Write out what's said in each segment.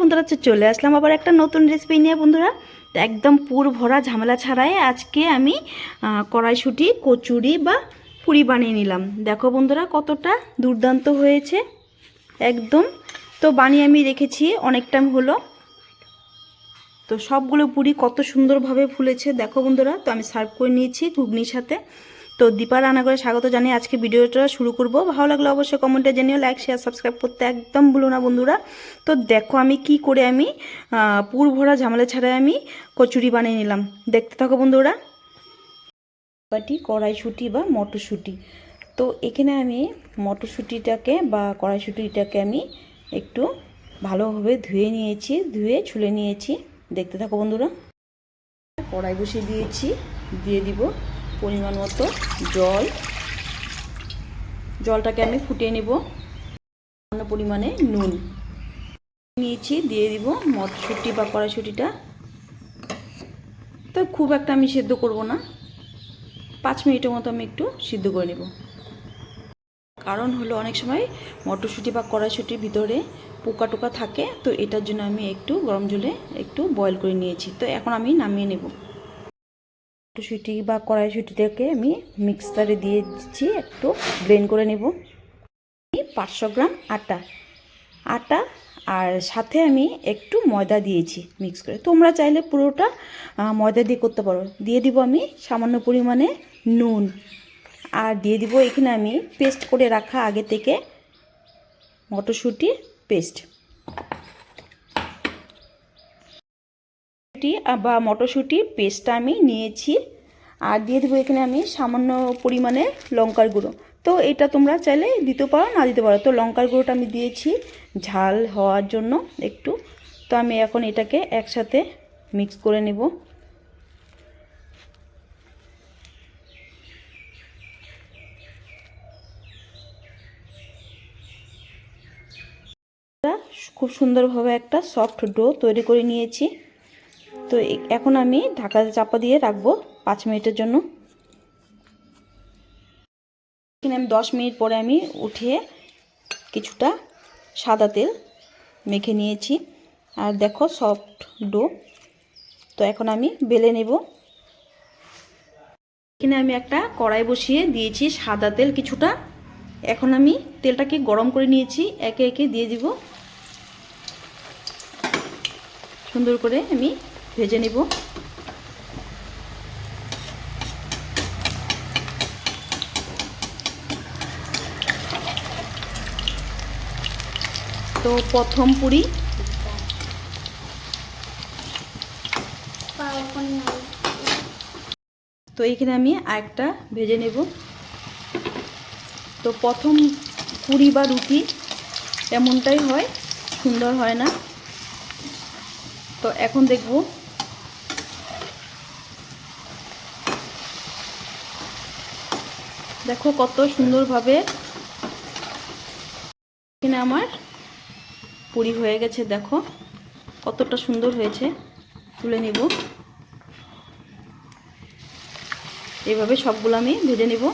বন্ধুরা চলে আসলাম আবার একটা নতুন রেসিপি নিয়ে বন্ধুরা। তো একদম পুর ভরা ঝামেলা ছাড়াই আজকে আমি কড়াইশুঁটি, কচুরি বা পুরি বানিয়ে নিলাম। দেখো বন্ধুরা, কতটা দুর্দান্ত হয়েছে। একদম। তো বানিয়ে আমি রেখেছি অনেক টাইম হলো। তো সবগুলো পুরি কত সুন্দরভাবে ফুলেছে, দেখো বন্ধুরা। তো আমি সার্ভ করে নিয়েছি ঘুগনির সাথে। তো দীপা রান্না করে স্বাগত জানিয়ে আজকে ভিডিওটা শুরু করব। ভালো লাগলে অবশ্যই কমেন্টে জানিও লাইক শেয়ার সাবস্ক্রাইব করতে একদম ভুলো না বন্ধুরা। তো দেখো আমি কি করে আমি পুর ভরা ঝামেলা ছাড়াই আমি কচুরি বানিয়ে নিলাম। দেখতে থাকো বন্ধুরা। বাটি, কড়াইশুঁটি বা মটরশুঁটি। তো এখানে আমি মটরশুঁটিটাকে বা কড়াইশুঁটিটাকে আমি একটু ভালোভাবে ধুয়ে নিয়েছি, ধুয়ে ছুলে নিয়েছি। দেখতে থাকো বন্ধুরা। কড়াই বসিয়ে দিয়েছি, দিয়ে দিব পরিমাণ মতো জল। জলটাকে আমি ফুটিয়ে নেব। সামান্য পরিমাণে নুন। নিয়েছি, দিয়ে দিব মটরশুঁটি বা কড়াইশুঁটিটা। তো খুব একটা আমি সেদ্ধ করব না। পাঁচ মিনিটের মতো আমি একটু সিদ্ধ করে নেব। কারণ হলো অনেক সময় মটরশুঁটি বা কড়াইশুঁটির ভিতরে পোকা টোকা থাকে, তো এটার জন্য আমি একটু গরম জলে একটু বয়েল করে নিয়েছি। তো এখন আমি নামিয়ে নেব। মটরশুঁটি বা কড়াইশুঁটিটাকে আমি মিক্সারে দিয়ে দিচ্ছি, একটু ব্লেন্ড করে নেব। পাঁচশো গ্রাম আটা। আটা আর সাথে আমি একটু ময়দা দিয়েছি মিক্স করে। তোমরা চাইলে পুরোটা ময়দা দিয়ে করতে পারো। দিয়ে দিব আমি সামান্য পরিমাণে নুন। আর দিয়ে দিব এখানে আমি পেস্ট করে রাখা আগে থেকে মটরশুঁটির পেস্ট। বা মটরশুঁটির পেস্টটা আমি নিয়েছি। আর দিয়ে দেবো এখানে আমি সামান্য পরিমাণে লঙ্কার গুঁড়ো। তো এটা তোমরা চাইলে দিতে পারো, না দিতে পারো। তো লঙ্কার গুঁড়োটা আমি দিয়েছি, ঝাল হওয়ার জন্য একটু। তো আমি এখন এটাকে একসাথে মিক্স করে নেব। খুব সুন্দরভাবে একটা সফট ডো তৈরি করে নিয়েছি। তো এখন আমি ঢাকা চাপা দিয়ে রাখব পাঁচ মিনিটের জন্য। এখানে আমি দশ মিনিট পরে আমি উঠিয়ে কিছুটা সাদা তেল মেখে নিয়েছি। আর দেখো সফট ডো। তো এখন আমি বেলে নেব। এখানে আমি একটা কড়াই বসিয়ে দিয়েছি সাদা তেল কিছুটা। এখন আমি তেলটাকে গরম করে নিয়েছি, একে একে দিয়ে দিব। সুন্দর করে আমি ভেজে নেব। তো প্রথম পুরি। তো এইখানে আমি আরেকটা ভেজে নেব। তো প্রথম পুরি বা রুটি এমনটাই হয়, সুন্দর হয় না। তো এখন দেখব দেখো কত সুন্দরভাবে এখানে আমার পুরি হয়ে গেছে, দেখো। কতটা সুন্দর হয়েছে, তুলে নেব। এভাবে সবগুলো আমি ভেজে নেব।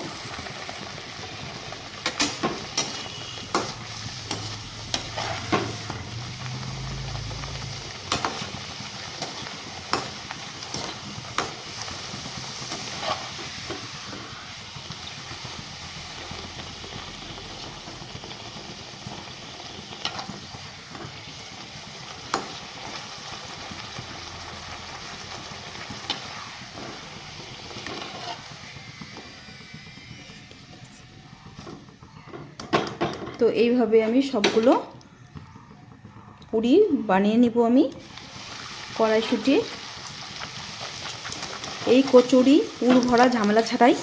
তো এইভাবে আমি সবগুলো পুরি বানিয়ে নিব আমি কড়াইশুটি। এই কচুরি, পুর ভরা ঝামেলা ছাড়াই।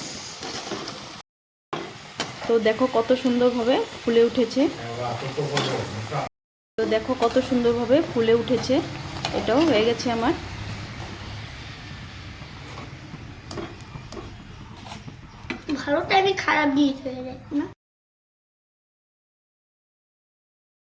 তো দেখো কত সুন্দরভাবে ফুলে উঠেছে। তো দেখো কত সুন্দরভাবে ফুলে উঠেছে। এটাও হয়ে গেছে আমার। ভালো টাইমে খারাপ দিয়ে না?